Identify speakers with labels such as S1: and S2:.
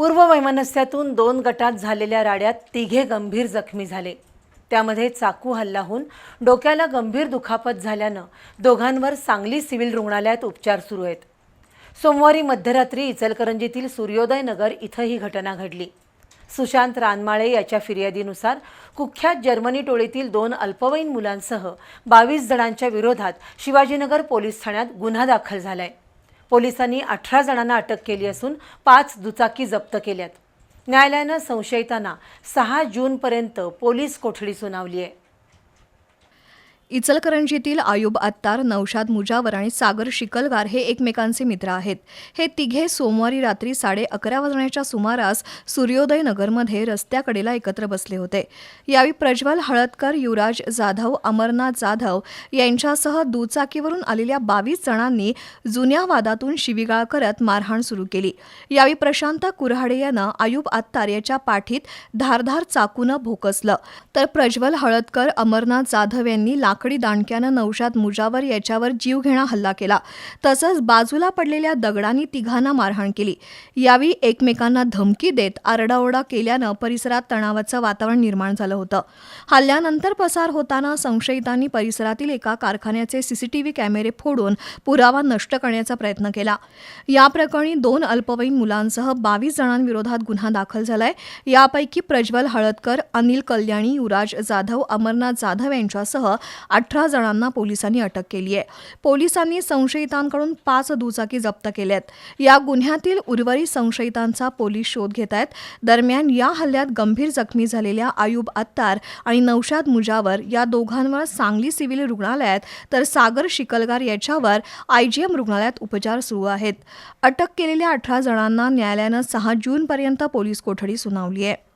S1: पूर्व वैमनस्यातून दोन गटात झालेल्या राड्यात तिघे गंभीर जखमी झाले. त्यामध्ये चाकू हल्ला होऊन डोक्याला गंभीर दुखापत झाल्यानं दोघांवर सांगली सिव्हिल रुग्णालयात उपचार सुरू आहेत. सोमवारी मध्यरात्री इचलकरंजीतील सूर्योदय नगर इथं ही घटना घडली. सुशांत रानमाळे याच्या फिर्यादीनुसार कुख्यात जर्मनी टोळीतील दोन अल्पवयीन मुलांसह बावीस जणांच्या विरोधात शिवाजीनगर पोलीस ठाण्यात गुन्हा दाखल झालाय. पोलिसांनी अठरा जणांना अटक केली असून पाच दुचाकी जप्त केल्यात. न्यायालयानं संशयितांना सहा जूनपर्यंत पोलीस कोठडी सुनावली आहे.
S2: इचलकरंजीतील आयुब अत्तार नौशाद मुजावर आणि सागर शिकलगार हे एकमेकांचे मित्र आहेत. हे तिघे सोमवारी रात्री साडे अकरा वाजण्याच्या सुमारास सूर्योदय नगरमध्ये रस्त्याकडेला एकत्र बसले होते. यावेळी प्रज्वल हळदकर युवराज जाधव अमरनाथ जाधव यांच्यासह दुचाकीवरून आलेल्या बावीस जणांनी जुन्या वादातून शिवीगाळ करत मारहाण सुरू केली. यावेळी प्रशांत कुऱ्हाडे यानं आयुब अत्तार याच्या पाठीत धारधार चाकूनं भोकसलं. तर प्रज्वल हळदकर अमरनाथ जाधव यांनी लाकडी दांडक्यानं नौशाद मुजावर याच्यावर जीवघेणा हल्ला केला. तसंच बाजूला पडलेल्या दगडांनी तिघांना मारहाण केली. यावेळी एकमेकांना धमकी देत आरडाओरडा केल्यानं परिसरात तणावाचं वातावरण निर्माण झालं होतं. हल्ल्यानंतर पसार होताना संशयितांनी परिसरातील एका कारखान्याचे सीसीटीव्ही कॅमेरे फोडून पुरावा नष्ट करण्याचा प्रयत्न केला. या प्रकरणी दोन अल्पवयीन मुलांसह बावीस जणांविरोधात गुन्हा दाखल झालाय. यापैकी प्रज्वल हळदकर अनिल कल्याणी युवराज जाधव अमरनाथ जाधव यांच्यासह अठरा जणांना पोलिसांनी अटक केली आहे. पोलिसांनी संशयितांकडून पाच दुचाकी जप्त केल्यात. या गुन्ह्यातील उर्वरित संशयितांचा पोलीस शोध घेत आहेत. दरम्यान या हल्ल्यात गंभीर जखमी झालेल्या आयुब अत्तार आणि नौशाद मुजावर या दोघांवर सांगली सिव्हिल रुग्णालयात तर सागर शिकलगार याच्यावर आयजीएम रुग्णालयात उपचार सुरू आहेत. अटक केलेल्या अठरा जणांना न्यायालयानं सहा जूनपर्यंत पोलीस कोठडी सुनावली आहे.